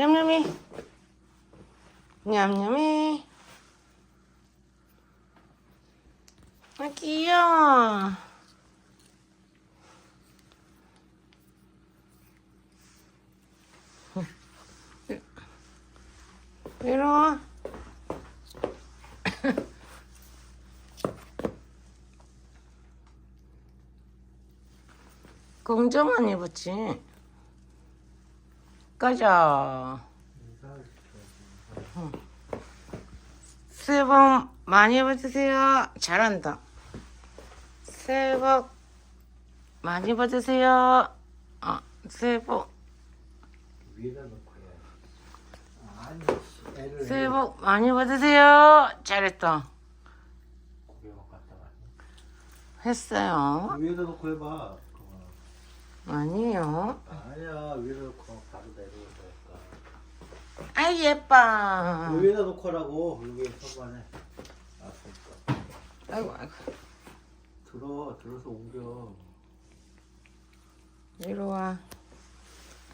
냠냠이. 냠냠이. 아, 귀여워. 이리 와. 공정한 입었지. 가자. 응. 새해 복 많이 받으세요. 잘한다. 새해 복 많이 받으세요. 아, 새해 복, 위에다 놓고 해. 아니, 애를 새해 복 많이 받으세요. 잘했다. 고개. 했어요. 위에다 놓고 해봐. 아니에요. 아니야, 위에다 놓고 바로 내려오니까. 아이, 예뻐. 위에다 놓고 하라고. 여기 선반에. 아, 그러니까. 아이고, 아이고. 들어, 들어서 옮겨. 이리 와.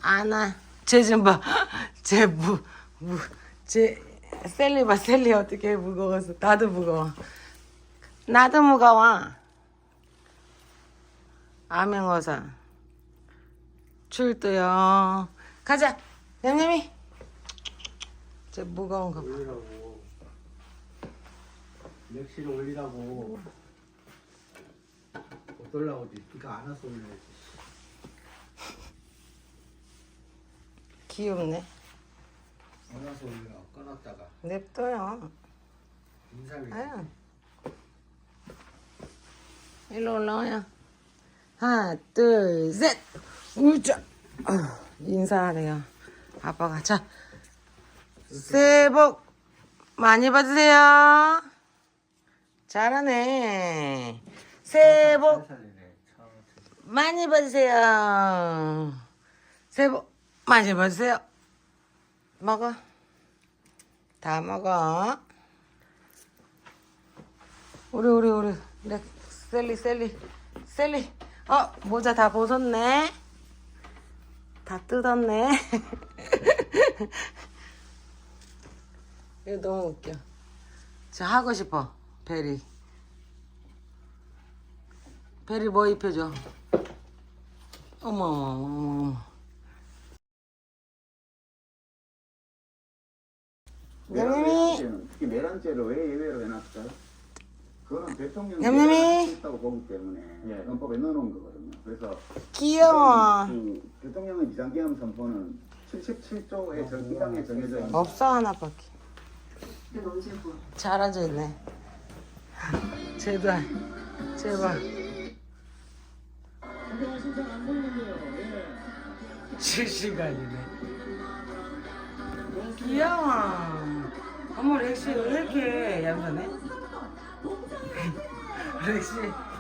안아. 쟤좀 봐. 쟤 무, 무, 쟤 셀리 봐. 셀리 어떻게 무거워서. 나도 무거워. 나도 무거워. 암행어사. 출두요. 가자. 냠냠이. 쟤 무거운 거. 봐. 올리라고. 렉시를 올리라고. 어떨라고 니가 안 와서 올려야지. 귀엽네. 안 와서 올리라고. 꺼놨다가. 냅둬요. 인사를. 아유. 일로 올라와요. 하나, 둘, 셋. 우자. 아유, 인사하래요. 아빠가 자. 새해 복 많이 받으세요. 잘하네. 새해 복 살살이네. 처음 많이 받으세요. 새해 복 많이 받으세요. 먹어. 다 먹어. 우리 우리 우리 네, 셀리 셀리 셀리. 어 모자 다 벗었네. 다 뜯었네. 이거 너무 웃겨. 저 하고 싶어 베리. 베리 뭐 입혀줘? 어머 어머 어머 어머. 냠냠이 는 특히 내란죄를 왜 예외로 해놨을까요? 그거는 대통령 냠냠이. 있다고 보기 때문에 헌법에 넣어놓은 거거든요. 그래서 귀여워. 그 대통령의 비상계엄 선포는 77조의 정, 이상에 정해져 있는 없어 하나밖에. 잘 앉아 있네. 제발, 제발. 실시간이네. 귀여워. 어머 렉시 왜 이렇게 얌전해? 렉시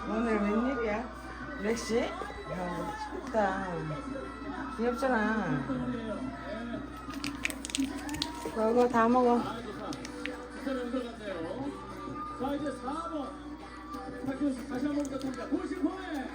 오늘 웬일이야? 렉시? 야 춥다. 귀엽잖아. 먹어 다 먹어. 자 이제 4번 박효수 다시 한번 부탁드립니다 볼심포에